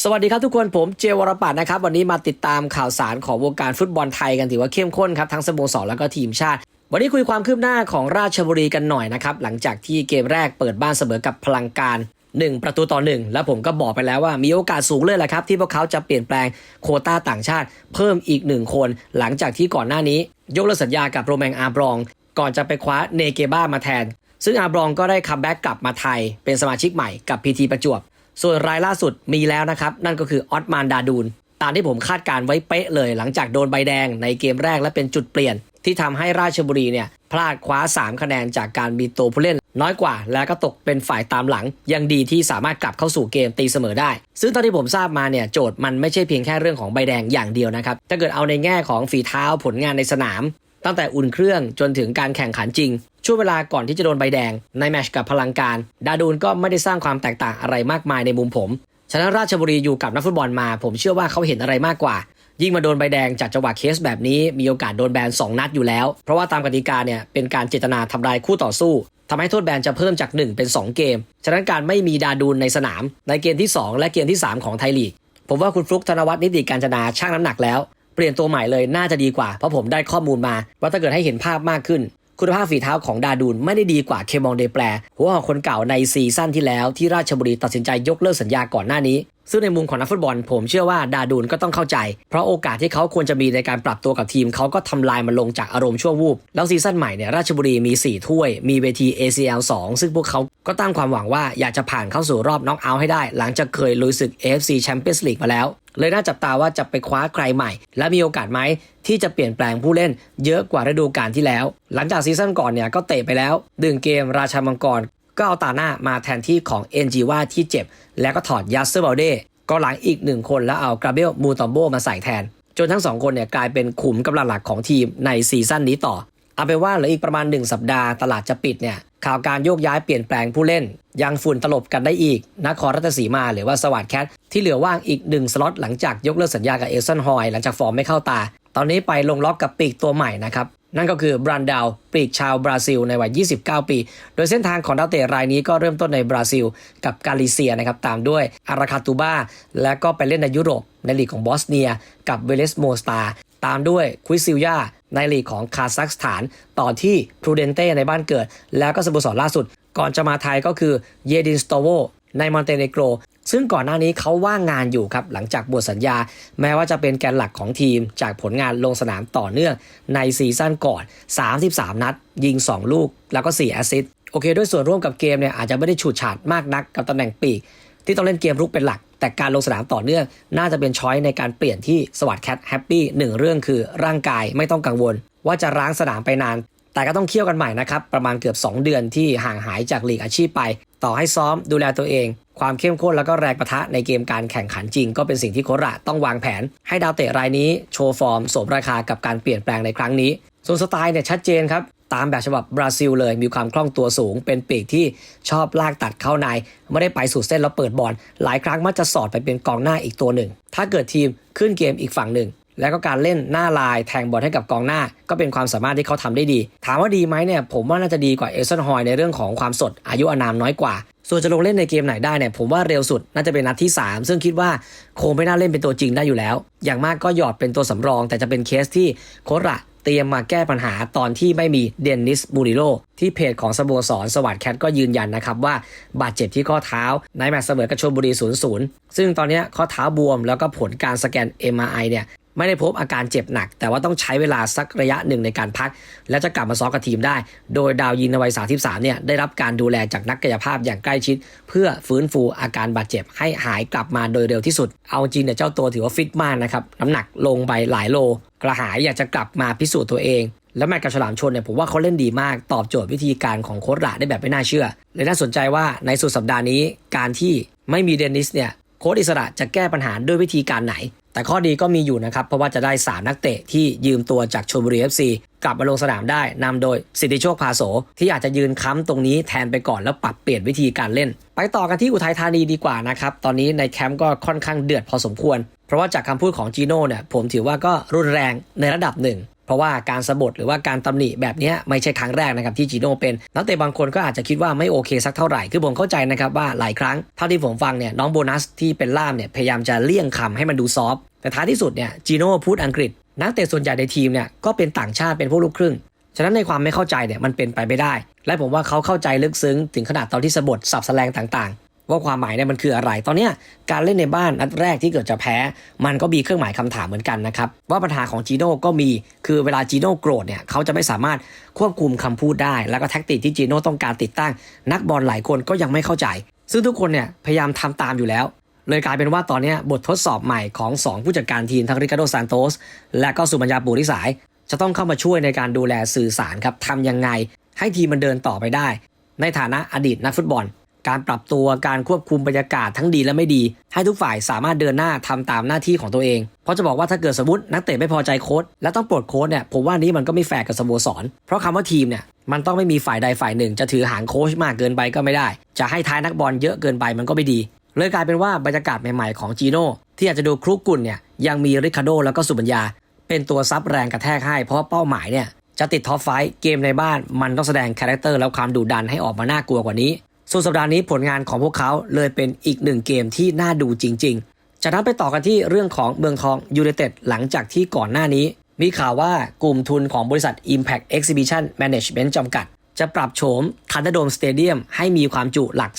สวัสดีครับทุกคนผมเจวรปัตนะครับ วันนี้มาติดตามข่าวสารของวงการฟุตบอลไทยกันถือว่าเข้มข้นครับทั้งสโมสรแล้วก็ทีมชาติ วันนี้คุยความคืบหน้าของราชบุรีกันหน่อยนะครับ หลังจากที่เกมแรกเปิดบ้านเสมอกับพลังการ 1 ประตูต่อ 1 แล้วผมก็บอกไปแล้วว่ามีโอกาสสูงเลยแหละครับ ที่พวกเขาจะเปลี่ยนแปลงโคต้าต่างชาติ เพิ่มอีกหนึ่งคน หลังจากที่ก่อนหน้านี้ ยกเลิกสัญญากับโรแมงอาบรอง ก่อนจะไปคว้าเนเกบ้ามาแทน ซึ่งอาบรองก็ได้คัมแบ็กกลับมาไทย เป็นสมาชิกใหม่กับพีทีประจวบ ส่วนรายล่าสุดมีแล้วนะครับ นั่นก็คือออตมานดาดูน ตามที่ผมคาดการไว้เป๊ะเลย หลังจากโดนใบแดงในเกมแรกและเป็นจุดเปลี่ยน ที่ทำให้ราชบุรีเนี่ยพลาดคว้า 3 คะแนนจากการมีตัวผู้เล่น น้อยกว่า แล้วก็ตกเป็นฝ่ายตามหลัง ยังดีที่สามารถกลับเข้าสู่เกมตีเสมอได้ ซึ่งตอนที่ผมทราบมาเนี่ยโจทย์มันไม่ใช่เพียงแค่เรื่องของใบแดงอย่างเดียวนะครับถ้าเกิดเอาในแง่ของฝีเท้าผลงานในสนาม ตั้งแต่อุ่นเครื่องจนถึงการแข่งขันจริง ช่วงเวลาก่อนที่จะโดนใบแดง ในแมชกับพลังการ ดาดูนก็ไม่ได้สร้างความแตกต่างอะไรมากมายในมุมผม ฉะนั้นราชบุรีอยู่กับนักฟุตบอลมา ผมเชื่อว่าเขาเห็นอะไรมากกว่า ยิ่งมาโดนใบแดงจากจังหวะเคสแบบนี้มีโอกาสโดนแบน2 นัดอยู่แล้ว เพราะว่าตามกติกาเนี่ยเป็นการเจตนาทำลายคู่ต่อสู้ทำให้โทษแบนจะเพิ่มจาก 1 เป็น 2 เกม ฉะนั้นการไม่มีดาดูนในสนาม ในเกมที่ 2 และเกมที่ 3 ของไทยลีก ผมว่าคุณฟลุกธนวัฒน์นิติการจนาช่างน้ำหนักแล้ว เปลี่ยนตัวใหม่เลยน่าจะดีกว่า เพราะผมได้ข้อมูลมา ว่าถ้าเกิดให้เห็นภาพมากขึ้น คุณภาพฝีเท้าของดาดูนไม่ได้ดีกว่าเคมองเดแปลหัวหอกคนเก่าในซีซั่นที่แล้วที่ราชบุรีตัดสินใจยกเลิกสัญญาก่อนหน้านี้ซึ่งในมุมของนักฟุตบอล ผมเชื่อว่าดาดูนก็ต้องเข้าใจ เพราะโอกาสที่เขาควรจะมีในการปรับตัวกับทีม เขาก็ทำลายมันลงจากอารมณ์ชั่ววูบ แล้วซีซั่นใหม่เนี่ยราชบุรีมี 4 ถ้วย มีเวที ACL 2 ซึ่งพวกเขาก็ตั้งความหวังว่าอยากจะผ่านเข้าสู่รอบน็อกเอาท์ให้ได้ หลังจากเคยลุยศึก AFC Champions League มาแล้ว เลยน่าจับตาว่าจะไปคว้าใครใหม่ และมีโอกาสไหมที่จะเปลี่ยนแปลงผู้เล่นเยอะกว่าฤดูกาลที่แล้ว หลังจากซีซั่นก่อนเนี่ยก็เตะไปแล้วดึงเกมราชามังกร ก็เอาตาหน้ามาแทนที่ของเอ็นจีว่าที่เจ็บ แล้วก็ถอดยัสเซอร์บลเดก็หลังอีกหนึ่งคนแล้วเอากราเบลมูตอมโบมาใส่แทน จนทั้งสองคนเนี่ยกลายเป็นขุมกำลังหลักของทีมในซีซั่นนี้ต่อ เอาเป็นว่าเหลืออีกประมาณ 1 สัปดาห์ตลาดจะปิดเนี่ยข่าวการโยกย้ายเปลี่ยนแปลงผู้เล่น ยังฝุ่นตลบกันได้อีกนครราชสีมาหรือว่าสวัสดแคทที่เหลือว่างอีกหนึ่งสล็อตหลังจากยกเลิกสัญญากับเอลซันฮอยหลังจากฟอร์มไม่เข้าตา ตอนนี้ไปลงล็อกกับปีกตัวใหม่นะครับ นั่นก็คือบรันดาวปีกชาวบราซิลในวัย 29 ปี โดยเส้นทางของดาวเตะรายนี้ก็เริ่มต้นในบราซิล กับกาลิเซียนะครับตามด้วยอาราคาตูบาและก็ไปเล่นในยุโรป ในลีกของบอสเนีย กับเวเลสโมสตาตามด้วยควิซิลยาในลีกของคาซัคสถาน ต่อที่พรูเดนเต้ในบ้านเกิด แล้วก็สโมสรล่าสุด ก่อนจะมาไทยก็คือเยดินสโตโวในมอนเตเนโกร ซึ่งก่อนหน้านี้เขาว่างงานอยู่ครับหลังจากบทสัญญา แม้ว่าจะเป็นแกนหลักของทีมจากผลงานลงสนามต่อเนื่องในซีซั่นก่อน 33 นัด ยิง 2 ลูก แล้วก็ 4 แอสซิสต์โอเค ด้วยส่วนร่วมกับเกมเนี่ยอาจจะไม่ได้ฉูดฉาดมากนักกับตำแหน่งปีก ที่ต้องเล่นเกมรุกเป็นหลัก แต่การลงสนามต่อเนื่อง น่าจะเป็นช้อยในการเปลี่ยนที่สวัสดแคทแฮปปี้หนึ่งเรื่องคือร่างกายไม่ต้องกังวล ว่าจะร้างสนามไปนาน แต่ก็ต้องเคี่ยวกันใหม่นะครับ ประมาณเกือบ 2 เดือนที่ห่างหายจากลีกอาชีพไป ต่อให้ซ้อมดูแลตัวเอง ความเข้มข้นแล้วก็แรงประทะในเกมการแข่งขันจริง ก็เป็นสิ่งที่โคระต้องวางแผน ให้ดาวเตะรายนี้โชว์ฟอร์มสมราคากับการเปลี่ยนแปลงในครั้งนี้ส่วนสไตล์เนี่ยชัดเจนครับตามแบบฉบับบราซิลเลยมีความคล่องตัวสูง เป็นปีกที่ชอบลากตัดเข้าใน ไม่ได้ไปสู่เส้นแล้วเปิดบอลหลายครั้งมักจะสอดไปเป็นกองหน้าอีกตัวหนึ่ง ถ้าเกิดทีมขึ้นเกมอีกฝั่งหนึ่ง แล้วก็การเล่นหน้าลายแทงบอลให้กับกองหน้า ก็เป็นความสามารถที่เขาทำได้ดี ถามว่าดีไหมเนี่ยผมว่าน่าจะดีกว่าเอลซันฮอยในเรื่องของความสดอายุอานามน้อยกว่า ส่วนจะลงเล่นในเกมไหนได้เนี่ยผมว่าเร็วสุดน่าจะเป็นนัดที่ 3 ซึ่งคิดว่าคงไม่น่าเล่นเป็นตัวจริงได้อยู่แล้ว อย่างมากก็หยอดเป็นตัวสำรอง แต่จะเป็นเคสที่โคระเตรียมมาแก้ปัญหาตอนที่ไม่มีเดนนิสบูริโลที่เพจของสโมสรสวัสด์แคทก็ยืนยันนะครับว่าบาดเจ็บที่ข้อเท้าในแมตช์เสมอกับชลบุรี 0-0 ซึ่งตอนนี้ข้อเท้าบวมแล้วก็ผลการสแกน MRI เนี่ย ไม่ได้พบอาการเจ็บหนัก แต่ว่าต้องใช้เวลาสักระยะหนึ่งในการพัก และจะกลับมาซ้อมกับทีมได้ โดยดาวยิงในวัย 33 เนี่ยได้รับการดูแลจากนักกายภาพอย่างใกล้ชิด เพื่อฟื้นฟูอาการบาดเจ็บให้หายกลับมาโดยเร็วที่สุด เอาจริงเนี่ยเจ้าตัวถือว่าฟิตมากนะครับน้ำหนักลงไปหลายโล กระหายอยากจะกลับมาพิสูจน์ตัวเองแล้วแมตช์กับฉลามชนเนี่ยผมว่าเขาเล่นดีมากตอบโจทย์วิธีการของโค้ชระได้แบบไม่น่าเชื่อเลยน่าสนใจว่าในสุดสัปดาห์นี้การที่ไม่มีเดนนิสเนี่ยโค้ชอิสระจะแก้ปัญหาด้วยวิธีการไหน แต่ข้อดีก็มีอยู่นะครับ เพราะว่าจะได้สามนักเตะที่ยืมตัวจากชลบุรีเอฟซีกลับมาลงสนามได้นำโดยสิทธิโชคพาโส ที่อาจจะยืนค้ำตรงนี้แทนไปก่อนแล้วปรับเปลี่ยนวิธีการเล่น ไปต่อกันที่อุทัยธานีดีกว่านะครับ ตอนนี้ในแคมป์ก็ค่อนข้างเดือดพอสมควร เพราะว่าจากคำพูดของจีโน่เนี่ยผมถือว่าก็รุนแรงในระดับหนึ่ง ราะว่าการสะบดหรือว่าการตำหนิแบบนี้ไม่ใช่ครั้งแรกนะครับที่จีโน่เป็น นักเตะบางคนก็อาจจะคิดว่าไม่โอเคสักเท่าไหร่คือผมเข้าใจนะครับว่าหลายครั้งเท่าที่ผมฟังเนี่ยน้องโบนัสที่เป็นล่ามเนี่ยพยายามจะเลี่ยงคำให้มันดูซอฟแต่ท้ายที่สุดเนี่ยจีโน่พูดอังกฤษ นักเตะส่วนใหญ่ในทีมเนี่ยก็เป็นต่างชาติเป็นพวกลูกครึ่งฉะนั้นในความไม่เข้าใจเนี่ยมันเป็นไปไม่ได้ และผมว่าเขาเข้าใจลึกซึ้งถึงขนาดตอนที่สะบดสับแสลงต่างๆ ว่าความหมายเนี่ยมันคืออะไร ตอนเนี้การเล่นในบ้านนัดแรกที่เกิดจะแพ้ มันก็มีเครื่องหมายคำถามเหมือนกันนะครับ ว่าปัญหาของจีโน่ก็มีคือเวลาจีโน่โกรธเนี่ยเขาจะไม่สามารถควบคุมคำพูดได้ แล้วก็แท็กติกที่จีโน่ต้องการติดตั้ง นักบอลหลายคนก็ยังไม่เข้าใจ ซึ่งทุกคนเนี่ยพยายามทำตามอยู่แล้วเลยกลายเป็นว่าตอนนี้บททดสอบใหม่ของ 2 ผู้จัดการทีมทั้งริคารโดซานโตสและก็สุมัญญาปูริสาย จะต้องเข้ามาช่วยในการดูแลสื่อสารครับทำยังไง ให้ทีมมันเดินต่อไปได้ ในฐานะอดีตนักฟุตบอล การปรับตัวการควบคุมบรรยากาศทั้งดีและไม่ดี ให้ทุกฝ่ายสามารถเดินหน้าทำตามหน้าที่ของตัวเอง เพราะจะบอกว่าถ้าเกิดสมมตินักเตะไม่พอใจโค้ชและต้องปลดโค้ชเนี่ยผมว่านี้มันก็ไม่แฟร์กับสโมสร เพราะคำว่าทีมเนี่ยมันต้องไม่มีฝ่ายใดฝ่ายหนึ่ง จะถือหางโค้ชมากเกินไปก็ไม่ได้ จะให้ท้ายนักบอลเยอะเกินไปมันก็ไม่ดีเลยกลายเป็นว่าบรรยากาศใหม่ๆของจีโน่ที่อาจจะดูครุกรุ่นเนี่ยยังมีริคาโดแล้วก็สุบัญญา เป็นตัวซับแรงกระแทกให้ เพราะเป้าหมายเนี่ยจะติดท็อปไฟท์เกมในบ้านมันต้องแสดงคาแรคเตอร์แล้วความดุดันให้ออกมาน่ากลัวกว่านี้ ส่วนสัปดาห์นี้ผลงานของพวกเขาเลยเป็นอีกหนึ่งเกมที่น่าดูจริง ๆ จากนั้นไปต่อกันที่เรื่องของเมืองทองยู i นเต็ดหลังจากที่ก่อนหน้านี้ มีข่าวว่ากลุ่มทุนของบริษัท Impact Exhibition Management จำกัด จะปรับโฉมทันเดอร์โดมสเตเดียมให้มีความจุหลัก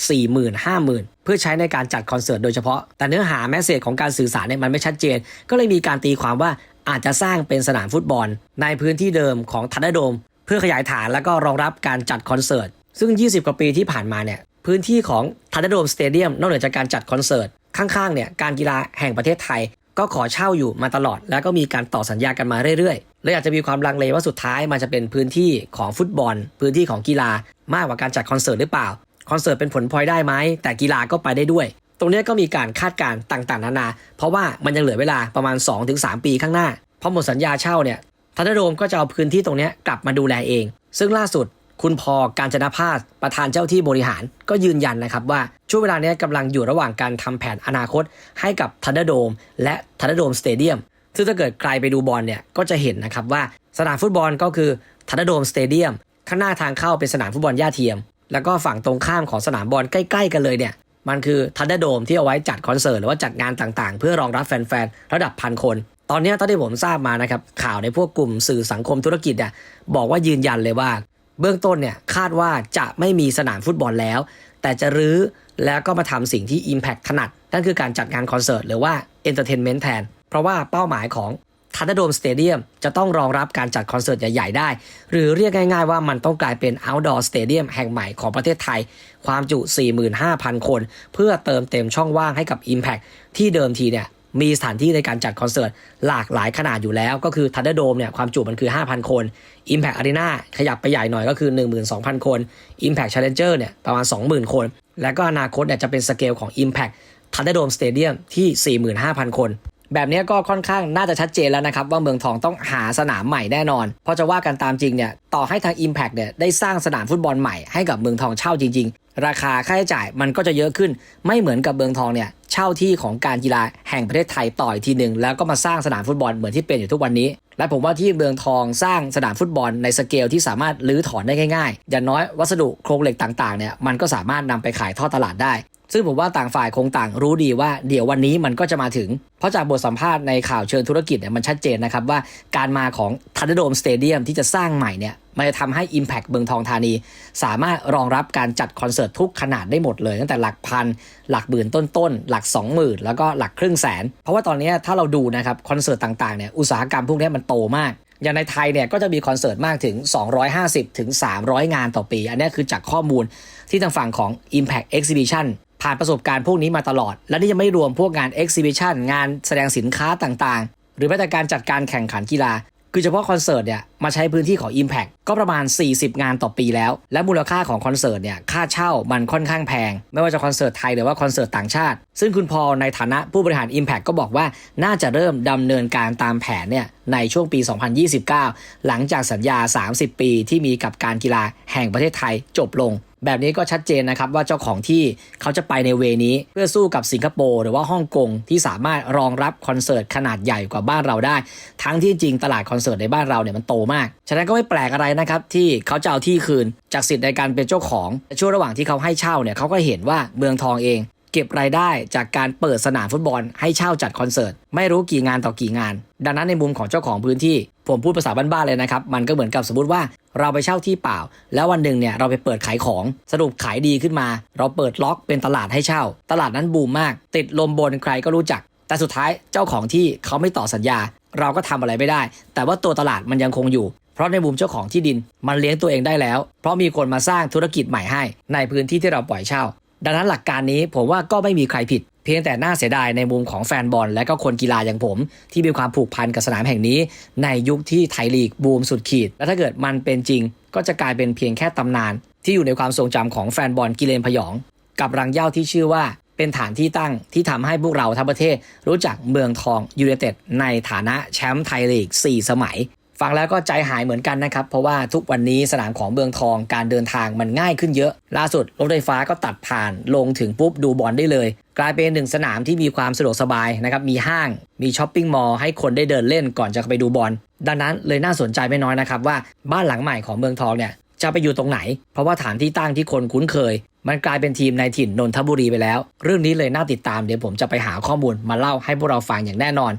40,000-50,000 เพื่อใช้ในการจัดคอนเสิร์ตโดยเฉพาะ แต่เนื้อหาแมสเซจของการสื่อสารเนี่ยมันไม่ชัดเจน ก็เลยมีการตีความว่าอาจจะสร้างเป็นสนามฟุตบอล ในพื้นที่เดิมของทันเดอร์โดมเพื่อขยายฐานแล้วก็รองรับการจัดคอนเสิร์ต ซึ่ง 20 กว่าปีที่ผ่านมาเนี่ยพื้นที่ของทันเดอร์โดมสเตเดียมนอกเหนือจากการจัดคอนเสิร์ต ข้างๆเนี่ยการกีฬาแห่งประเทศไทย ก็ขอเช่าอยู่มาตลอด แล้วก็มีการต่อสัญญากันมาเรื่อยๆเลยอาจจะมีความลังเลว่าสุดท้ายมันจะเป็นพื้นที่ของฟุตบอล พื้นที่ของกีฬามากกว่าการจัดคอนเสิร์ตหรือเปล่าคอนเสิร์ตเป็นผลพลอยได้ไหมแต่กีฬาก็ไปได้ด้วย ตรงนี้ก็มีการคาดการณ์ต่างๆ นานา เพราะว่ามันยังเหลือเวลาประมาณ 2-3 ปีข้างหน้าพอหมดสัญญาเช่าเนี่ยทันเดอร์โดมก็จะเอาพื้นที่ตรงนี้กลับมาดูแลเอง ซึ่งล่าสุด คุณพอการจนพาสประธานเจ้าที่บริหารก็ยืนยันนะครับว่าช่วงเวลานี้กำลังอยู่ระหว่างการทำแผนอนาคตให้กับทันเดอร์โดมและทันเดอร์โดมสเตเดียมซึ่งถ้าเกิดใครไปดูบอลเนี่ยก็จะเห็นนะครับว่าสนามฟุตบอลก็คือทันเดอร์โดมสเตเดียมข้างหน้าทางเข้าเป็นสนามฟุตบอลหญ้าเทียม แล้วก็ฝั่งตรงข้ามของสนามบอลใกล้ ๆ กันเลยเนี่ยมันคือทันเดอร์โดมที่เอาไว้จัดคอนเสิร์ตหรือว่าจัดงานต่างๆ เพื่อรองรับแฟนๆระดับพันคน ตอนนี้ท่าที่ผมทราบมานะครับข่าวในพวกกลุ่มสื่อสังคมธุรกิจอะบอกว่ายืนยันเลยว่า เบื้องต้นเนี่ยคาดว่าจะไม่มีสนามฟุตบอลแล้ว แต่จะรื้อแล้วก็มาทำสิ่งที่ Impact ถนัด นั่นคือการจัดงานคอนเสิร์ตหรือว่า Entertainment แทน เพราะว่าเป้าหมายของทันเดอร์โดมสเตเดียมจะต้องรองรับการจัดคอนเสิร์ตใหญ่ ๆ ได้ หรือเรียกง่ายๆว่ามันต้องกลายเป็น Outdoor Stadium แห่งใหม่ของประเทศไทย ความจุ 45,000 คน เพื่อเติมเต็มช่องว่างให้กับ Impact ที่เดิมทีเนี่ย มีสถานที่ในการจัดคอนเสิร์ตหลากหลายขนาดอยู่แล้ว ก็คือทันเดอร์โดมเนี่ยความจุมันคือ 5,000 คน Impact Arena ขยับไปใหญ่หน่อยก็คือ 12,000 คน Impact Challenger เนี่ยประมาณ 20,000 คน แล้วก็อนาคตเนี่ยจะเป็นสเกลของ Impact Thunderdome Stadium ที่ 45,000 คน แบบนี้ก็ค่อนข้างน่าจะชัดเจนแล้วนะครับ ว่าเมืองทองต้องหาสนามใหม่แน่นอน เพราะจะว่ากันตามจริงเนี่ยต่อให้ทาง Impact เนี่ยได้สร้างสนามฟุตบอลใหม่ให้กับเมืองทองเช่าจริง ๆ ราคาค่าใช้จ่ายมันก็จะเยอะขึ้นไม่เหมือนกับเมืองทองเนี่ย เช่าที่ของการกีฬาแห่งประเทศไทยต่อยทีหนึ่งแล้วก็มาสร้างสนามฟุตบอลเหมือนที่เป็นอยู่ทุกวันนี้ และผมว่าที่เมืองทองสร้างสนามฟุตบอลในสเกลที่สามารถลื้อถอนได้ง่ายๆ อย่างน้อยวัสดุโครงเหล็กต่างๆเนี่ยมันก็สามารถนำไปขายทอดตลาดได้ ซึ่งผมว่าต่างฝ่ายคงต่างรู้ดีว่าเดี๋ยววันนี้มันก็จะมาถึง เพราะจากบทสัมภาษณ์ในข่าวเชิงธุรกิจเนี่ยมันชัดเจนนะครับว่าการมาของทันดอร์โดมสเตเดียมที่จะสร้างใหม่เนี่ยมันจะทำให้ Impact เมืองทองธานี สามารถรองรับการจัดคอนเสิร์ตทุกขนาดได้หมดเลย ตั้งแต่หลักพัน หลักหมื่นต้นๆ หลัก 20,000 แล้วก็หลักครึ่งแสน เพราะว่าตอนนี้ถ้าเราดูนะครับคอนเสิร์ตต่างๆเนี่ยอุตสาหกรรมพวกนี้มันโตมาก อย่างในไทยเนี่ยก็จะมีคอนเสิร์ตมากถึง 250ถึง300 งานต่อปี อันนี้คือจากข้อมูลที่ทางฝั่งของ Impact Exhibition ผ่านประสบการณ์พวกนี้มาตลอด และนี่ยังไม่รวมพวกงาน Exhibition งานแสดงสินค้าต่างๆ หรือแม้แต่การจัดการแข่งขันกีฬา คือเฉพาะคอนเสิร์ตเนี่ย มาใช้พื้นที่ของ Impact ก็ประมาณ 40 งานต่อปีแล้ว และมูลค่าของคอนเสิร์ตเนี่ยค่าเช่ามันค่อนข้างแพง ไม่ว่าจะคอนเสิร์ตไทยหรือว่าคอนเสิร์ตต่างชาติ ซึ่งคุณพอในฐานะผู้บริหาร Impact ก็บอกว่าน่าจะเริ่มดำเนินการตามแผนเนี่ยในช่วงปี 2029 หลังจากสัญญา 30 ปีที่มีกับการกีฬาแห่งประเทศไทยจบลงแบบนี้ก็ชัดเจนนะครับว่าเจ้าของที่เขาจะไปในเวนี้เพื่อสู้กับสิงคโปร์หรือว่าฮ่องกงที่สามารถรองรับคอนเสิร์ตขนาดใหญ่กว่าบ้านเราได้ ทั้งที่จริงตลาดคอนเสิร์ตในบ้านเราเนี่ยมันโตมากฉะนั้นก็ไม่แปลกอะไรนะครับที่เขาจะเอาที่คืนจากสิทธิ์ในการเป็นเจ้าของช่วงระหว่างที่เขาให้เช่าเนี่ยเขาก็เห็นว่าเมืองทองเอง เก็บรายได้จากการเปิดสนามฟุตบอล ให้เช่าจัดคอนเสิร์ตไม่รู้กี่งานต่อกี่งาน ดังนั้นในมุมของเจ้าของพื้นที่ ผมพูดภาษาบ้านๆเลยนะครับมันก็เหมือนกับสมมติว่าเราไปเช่าที่เปล่า แล้ววันหนึ่งเนี่ยเราไปเปิดขายของสรุปขายดีขึ้นมา เราเปิดล็อกเป็นตลาดให้เช่า ตลาดนั้นบูมมาก ติดลมบนใครก็รู้จักแต่สุดท้ายเจ้าของที่เขาไม่ต่อสัญญา เราก็ทำอะไรไม่ได้ แต่ว่าตัวตลาดมันยังคงอยู่ เพราะในมุมเจ้าของที่ดินมันเลี้ยงตัวเองได้แล้ว เพราะมีคนมาสร้างธุรกิจใหม่ให้ ในพื้นที่ที่เราปล่อยเช่า ดังนั้นหลักการนี้ผมว่าก็ไม่มีใครผิด เพียงแต่น่าเสียดายในมุมของแฟนบอล และก็คนกีฬาอย่างผม ที่มีความผูกพันกับสนามแห่งนี้ ในยุคที่ไทยลีกบูมสุดขีด และถ้าเกิดมันเป็นจริง ก็จะกลายเป็นเพียงแค่ตำนาน ที่อยู่ในความทรงจำของแฟนบอลกิเลนพยอง กับรังเหย้าที่ชื่อว่า เป็นฐานที่ตั้งที่ทำให้พวกเราทั้งประเทศ รู้จักเมืองทองยูไนเต็ดในฐานะแชมป์ไทยลีก 4 สมัย ฟังแล้วก็ใจหายเหมือนกันนะครับ เพราะว่าทุกวันนี้สนามของเมืองทองการเดินทางมันง่ายขึ้นเยอะ ล่าสุดรถไฟฟ้าก็ตัดผ่านลงถึงปุ๊บดูบอลได้เลย กลายเป็นหนึ่งสนามที่มีความสะดวกสบายนะครับมีห้างมีช้อปปิ้งมอลล์ให้คนได้เดินเล่นก่อนจะไปดูบอลดังนั้นเลยน่าสนใจไม่น้อยนะครับว่าบ้านหลังใหม่ของเมืองทองเนี่ย จะไปอยู่ตรงไหน เพราะว่าฐานที่ตั้งที่คนคุ้นเคย มันกลายเป็นทีมในถิ่นนนทบุรีไปแล้ว เรื่องนี้เลยน่าติดตามเดี๋ยวผมจะไปหาข้อมูลมาเล่าให้พวกเราฟังอย่างแน่นอน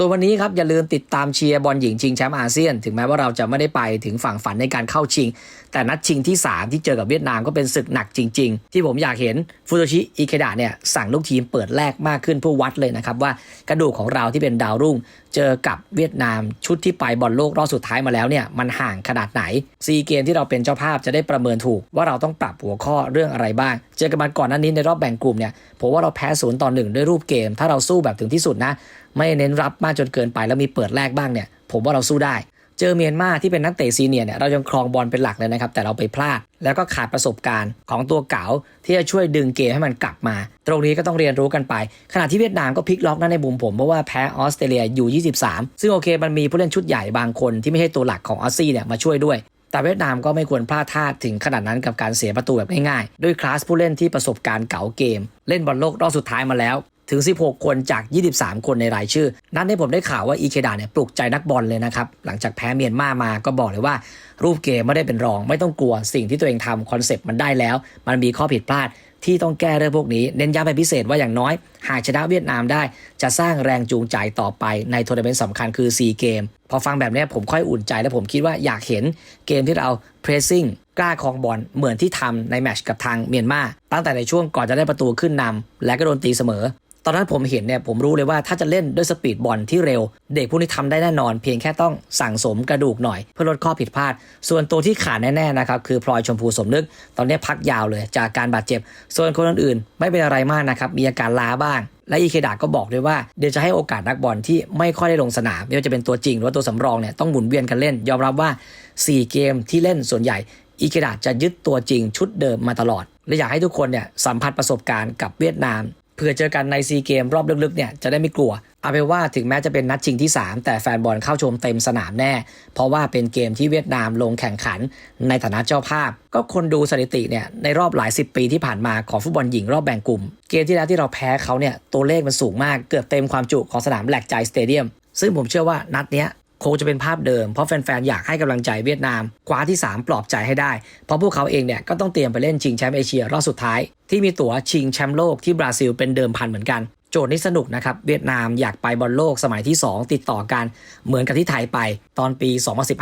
ส่วนวันนี้ครับอย่าลืมติดตามเชียร์บอลหญิงชิงแชมป์อาเซียน ถึงแม้ว่าเราจะไม่ได้ไปถึงฝั่งฝันในการเข้าชิง แต่นัดชิงที่ 3 ที่เจอกับเวียดนามก็เป็นศึกหนักจริง ๆ ที่ผมอยากเห็นฟูโตชิอิเคดะเนี่ยสั่งลูกทีมเปิดแรกมากขึ้นเพื่อวัดเลยนะครับว่ากระดูกของเราที่เป็นดาวรุ่ง เจอกับเวียดนามชุดที่ไปบอลโลกรอบสุดท้ายมาแล้วเนี่ยมันห่างขนาดไหนซีเกมที่เราเป็นเจ้าภาพจะได้ประเมินถูก ว่าเราต้องปรับหัวข้อเรื่องอะไรบ้าง เจอกันมาก่อนหนั้นนี้ในรอบแบ่งกลุ่มเนี่ยผมว่าเราแพ้ศูนย์ต่อหนึ่งด้วยรูปเกม ถ้าเราสู้แบบถึงที่สุดนะ ไม่เน้นรับมากจนเกินไป แล้วมีเปิดแรกบ้างเนี่ยผมว่าเราสู้ได้ เจอเมียนมาที่เป็นนักเตะซีเนียร์เนี่ยเรายังครองบอลเป็นหลักเลยนะครับแต่เราไปพลาด แล้วก็ขาดประสบการณ์ของตัวเก๋าที่จะช่วยดึงเกมให้มันกลับมา ตรงนี้ก็ต้องเรียนรู้กันไป ขณะที่เวียดนามก็พลิกล็อกนั่นในบุมผมเพราะว่าแพ้ออสเตรเลียอยู่ 23 ซึ่งโอเคมันมีผู้เล่นชุดใหญ่บางคนที่ไม่ใช่ตัวหลักของออสซี่เนี่ยมาช่วยด้วยแต่เวียดนามก็ไม่ควรพลาดท่าถึงขนาดนั้นกับการเสียประตูแบบง่ายๆ ด้วยคลาสผู้เล่นที่ประสบการณ์เก๋าเกม เล่นบอลโลกรอบสุดท้ายมาแล้ว ถึง 16 คนจาก 23 คนในรายชื่อ นั่นให้ผมได้ข่าวว่าอีเคดาเนี่ยปลุกใจนักบอลเลยนะครับ หลังจากแพ้เมียนมามาก็บอกเลยว่า รูปเกมไม่ได้เป็นรอง ไม่ต้องกลัวสิ่งที่ตัวเองทำคอนเซปต์มันได้แล้ว มันมีข้อผิดพลาดที่ต้องแก้เรื่องพวกนี้ เน้นย้ำเป็นพิเศษว่าอย่างน้อย หากชนะเวียดนามได้ จะสร้างแรงจูงใจต่อไปในทัวร์นาเมนต์สำคัญคือ 4 เกม พอฟังแบบนี้ผมค่อยอุ่นใจและผมคิดว่าอยากเห็นเกมที่เรา pressing กล้าครองบอลเหมือนที่ทำในแมตช์กับทางเมียนมาตั้งแต่ในช่วงก่อนจะได้ประตูขึ้นนำและก็โดนตีเสมอ ตอนนั้นผมเห็นเนี่ยผมรู้เลยว่าถ้าจะเล่นด้วยสปีดบอลที่เร็ว เด็กพวกนี้ทำได้แน่นอน เพียงแค่ต้องสั่งสมกระดูกหน่อยเพื่อลดข้อผิดพลาด ส่วนตัวที่ขาดแน่ๆนะครับคือพลอยชมพูสมนึก ตอนนี้พักยาวเลยจากการบาดเจ็บ ส่วนคนอื่นๆ ไม่เป็นอะไรมากนะครับมีอาการล้าบ้าง และอีเคดาก็บอกด้วยว่าเดี๋ยวจะให้โอกาสนักบอลที่ไม่ค่อยได้ลงสนามไม่ว่าจะเป็นตัวจริงหรือว่าตัวสำรองเนี่ยต้องหมุนเวียนกันเล่น ยอมรับว่า 4 เกมที่เล่นส่วนใหญ่อีเคดาจะยึดตัวจริงชุดเดิมมาตลอด และอยากให้ทุกคนเนี่ยสัมผัสประสบการณ์กับเวียดนาม เพื่อเจอกันในซีเกมรอบลึกๆเนี่ยจะได้ไม่กลัว เอาเป็นว่าถึงแม้จะเป็นนัดชิงที่ 3 แต่แฟนบอลเข้าชมเต็มสนามแน่ เพราะว่าเป็นเกมที่เวียดนามลงแข่งขันในฐานะเจ้าภาพ ก็คนดูสถิติเนี่ยในรอบหลาย 10 ปีที่ผ่านมาของฟุตบอลหญิงรอบแบ่งกลุ่ม เกมที่แล้วที่เราแพ้เขาเนี่ยตัวเลขมันสูงมากเกือบเต็มความจุของสนามแหลกใจสเตเดียมซึ่งผมเชื่อว่านัดเนี้ย คงจะเป็นภาพเดิม เพราะแฟนๆ อยากให้กำลังใจเวียดนามคว้าที่ 3 ปลอบใจให้ได้ เพราะพวกเขาเองเนี่ยก็ต้องเตรียมไปเล่นชิงแชมป์เอเชียรอบสุดท้าย ที่มีตั๋วชิงแชมป์โลกที่บราซิลเป็นเดิมพันเหมือนกัน โจทย์นี้สนุกนะครับ เวียดนามอยากไปบอลโลกสมัยที่ 2 ติดต่อกัน เหมือนกับที่ไทยไปตอนปี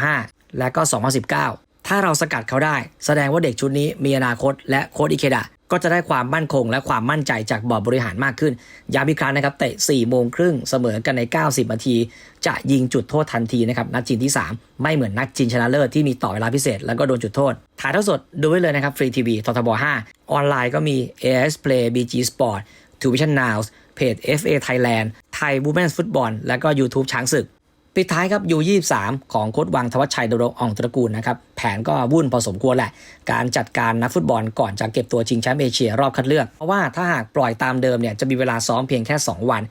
2015 และก็ 2019 ถ้าเราสกัดเขาได้ แสดงว่าเด็กชุดนี้มีอนาคตและโค้ชอิเคดะ ก็จะได้ความมั่นคงและความมั่นใจจากบอร์ดบริหารมากขึ้น ย้ำอีกครั้งนะครับเตะ4โมงครึ่งเสมอกันใน 90 นาที จะยิงจุดโทษทันทีนะครับนัดชิงที่ 3 ไม่เหมือนนัดชิงชนะเลิศที่มีต่อเวลาพิเศษ แล้วก็โดนจุดโทษ ถ่ายทอดสดดูไว้เลยนะครับฟรีทีวีททบ 5 ออนไลน์ก็มี AS Play BG Sport t u v i s i o n Now เพจ FA Thailand ไทย Women's Football แล้วก็ YouTube ช้างศึก ปิดท้ายครับยู23 ของโค้ชวังทวัชชัยดำรงอ่องตระกูลนะครับแผนก็วุ่นพอสมควรแหละ การจัดการนักฟุตบอลก่อนจะเก็บตัวชิงแชมป์เอเชียรอบคัดเลือก เพราะว่าถ้าหากปล่อยตามเดิมเนี่ยจะมีเวลาซ้อมเพียงแค่ 2 วัน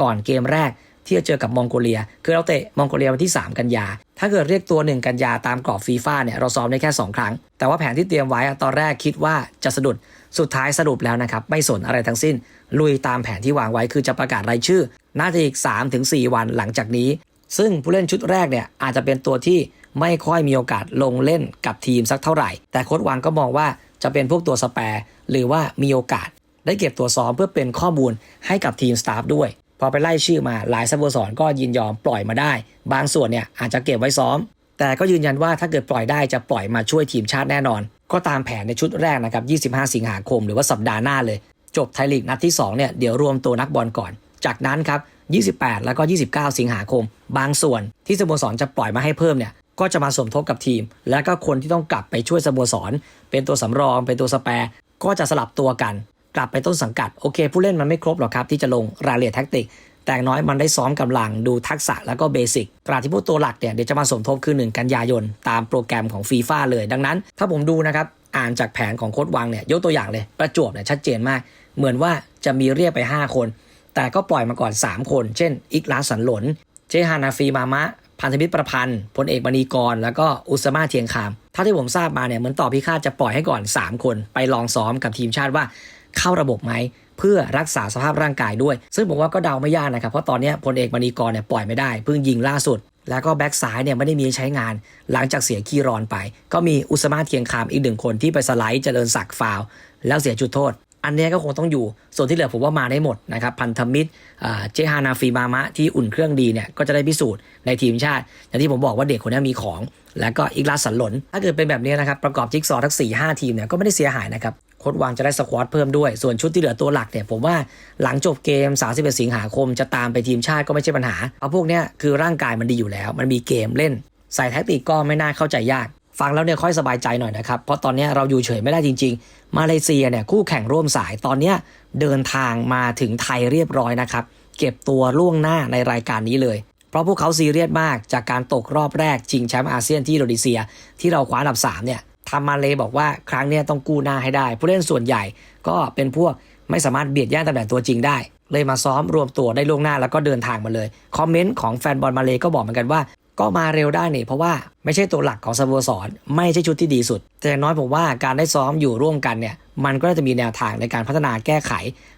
ก่อนเกมแรกที่จะเจอกับมองโกเลีย คือเราเตะมองโกเลียวันที่ 3 กันยา ถ้าเกิดเรียกตัว 1 กันยาตามกรอบฟีฟ่าเนี่ยเราซ้อมได้แค่ 2 ครั้ง แต่ว่าแผนที่เตรียมไว้ตอนแรกคิดว่าจะสะดุด สุดท้ายสรุปแล้วนะครับไม่สนอะไรทั้งสิ้น ลุยตามแผนที่วางไว้คือจะประกาศรายชื่อ น่าจะอีก 3-4 วันหลังจากนี้ ซึ่งผู้เล่นชุดแรกเนี่ยอาจจะเป็นตัวที่ไม่ค่อยมีโอกาสลงเล่นกับทีมสักเท่าไหร่ แต่โค้ชวังก็มองว่าจะเป็นพวกตัวสแปร์หรือว่ามีโอกาส ได้เก็บตัวซ้อมเพื่อเป็นข้อมูลให้กับทีมสตาฟด้วย พอไปไล่ชื่อมาหลายสโมสรก็ยินยอมปล่อยมาได้ บางส่วนเนี่ยอาจจะเก็บไว้ซ้อม แต่ก็ยืนยันว่าถ้าเกิดปล่อยได้จะปล่อยมาช่วยทีมชาติแน่นอน ก็ตามแผนในชุดแรกนะครับ 25 สิงหาคม หรือว่าสัปดาห์หน้าเลย จบไทยลีกนัดที่2เนี่ยเดี๋ยวรวมตัวนักบอลก่อน จากนั้นครับ 28 แล้วก็ 29 สิงหาคม บางส่วนที่สโมสรจะปล่อยมาให้เพิ่มเนี่ยก็จะมาสมทบกับทีม แล้วก็คนที่ต้องกลับไปช่วยสโมสร เป็นตัวสำรอง เป็นตัวสแปร์ก็จะสลับตัวกัน กลับไปต้นสังกัด โอเค ผู้เล่นมันไม่ครบหรอกครับที่จะลงรายละเอียดแท็กติก แต่น้อยมันได้ซ้อมกำลังดูทักษะแล้วก็เบสิกตราที่พวกตัวหลักเนี่ยเดี๋ยวจะมาสมทบคือ 1 กันยายน ตามโปรแกรมของฟีฟ่าเลย ดังนั้น ถ้าผมดูนะครับอ่านจากแผนของโค้ดวังเนี่ยยกตัวอย่างเลยประจวบเนี่ยชัดเจนมาก เหมือนว่าจะมีเรียกไป 5 คน แต่ก็ปล่อยมาก่อน 3 คน เช่น อิกลาสันหลน เจฮานาฟีมามะ พันธมิตรประพันธ์พลเอกมณีกร แล้วก็อุสมาเทียงคาม ถ้าที่ผมทราบมาเนี่ยเหมือนต่อพิฆาตจะปล่อยให้ก่อน 3 คน ไปลองซ้อมกับทีมชาติว่าเข้าระบบไหมเพื่อรักษาสภาพร่างกายด้วย ซึ่งผมว่าก็เดาไม่ยากนะครับ เพราะตอนนี้พลเอกมณีกรเนี่ยปล่อยไม่ได้เพิ่งยิงล่าสุด แล้วก็แบ็กซ้ายเนี่ยไม่ได้มีใช้งาน หลังจากเสียคีรอนไป ก็มีอุสมาเทียงคามอีกหนึ่งคนที่ไปสไลด์เจริญศักดิ์ฟาวแล้วเสียจุดโทษ อันนี้ก็คงต้องอยู่ ส่วนที่เหลือผมว่ามาได้หมดนะครับ พันธมิตรเจฮานาฟีมามะที่อุ่นเครื่องดีเนี่ยก็จะได้พิสูจน์ในทีมชาติ อย่างที่ผมบอกว่าเด็กคนนี้มีของ แล้วก็อีกลาสันหลน ถ้าเกิดเป็นแบบนี้นะครับ ประกอบจิ๊กซอทั้ง4 5 ทีมเนี่ยก็ไม่ได้เสียหายนะครับโค้ดวางจะได้สควอตเพิ่มด้วย ส่วนชุดที่เหลือตัวหลักเนี่ยผมว่าหลังจบเกม 31 สิงหาคมจะตามไปทีมชาติก็ไม่ใช่ปัญหาเพราะพวกเนี้ยคือร่างกายมันดีอยู่แล้ว มันมีเกมเล่นใส่แท็กติกก็ไม่น่าเข้าใจยาก ฟังแล้วเนี่ยค่อยสบายใจหน่อยนะครับ เพราะตอนนี้เราอยู่เฉยไม่ได้จริง ๆ มาเลเซียเนี่ยคู่แข่งร่วมสายตอนนี้เดินทางมาถึงไทยเรียบร้อยนะครับ เก็บตัวล่วงหน้าในรายการนี้เลย เพราะพวกเขาซีเรียสมากจากการตกรอบแรกชิงแชมป์อาเซียนที่อินโดนีเซีย ที่เราคว้าอันดับ3เนี่ยทำมาเลบอกว่าครั้งนี้ต้องกู้หน้าให้ได้ ผู้เล่นส่วนใหญ่ก็เป็นพวกไม่สามารถเบียดแย่งตำแหน่งตัวจริงได้เลยมาซ้อมรวมตัวได้ล่วงหน้าแล้วก็เดินทางมาเลย คอมเมนต์ของแฟนบอลมาเลก็บอกเหมือนกันว่า ก็มาเร็วได้เนี่ยเพราะว่าไม่ใช่ตัวหลักของสโมสรไม่ใช่ชุดที่ดีสุด แต่อย่างน้อยผมว่าการได้ซ้อมอยู่ร่วมกันเนี่ยมันก็จะมีแนวทางในการพัฒนาแก้ไข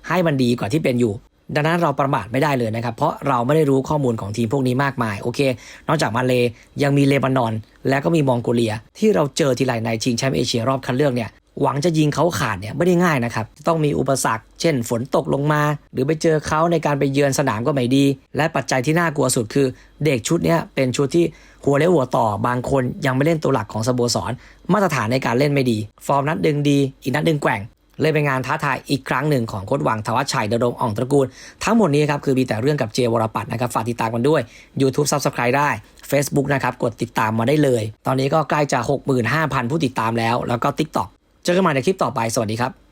ให้มันดีกว่าที่เป็นอยู่ ดังนั้นเราประมาทไม่ได้เลยนะครับ เพราะเราไม่ได้รู้ข้อมูลของทีมพวกนี้มากมายโอเค นอกจากมาเลยังมีเลบานอน และก็มีมองโกเลีย ที่เราเจอทีไรในชิงแชมป์เอเชียรอบคัดเลือกเนี่ย หวังจะยิงเขาขาดเนี่ยไม่ได้ง่ายนะครับต้องมีอุปสรรค เช่น ฝนตกลงมา หรือไปเจอเขาในการไปเยือนสนามก็ไม่ดี และปัจจัยที่น่ากลัวสุดคือ เด็กชุดนี้เป็นชุดที่หัวเลี้ยวหัวต่อบางคนยังไม่เล่นตัวหลักของสโมสร มาตรฐานในการเล่นไม่ดี ฟอร์มนัดดึงดี อีกนัดดึงแกว่งเลยเป็นงานท้าทายอีกครั้งหนึ่งของโค้ชวังทวัชชัยดำรงอ่องตระกูล ทั้งหมดนี้ครับคือมีแต่เรื่องกับเจวรปัตนะครับฝากติดตามกันด้วย YouTube Subscribe ได้ Facebook นะครับกดติดตามมาได้เลย ตอนนี้ก็ใกล้จะ 65,000 ผู้ติดตามแล้ว แล้วก็ TikTok เจอกันใหม่ในคลิปต่อไป สวัสดีครับ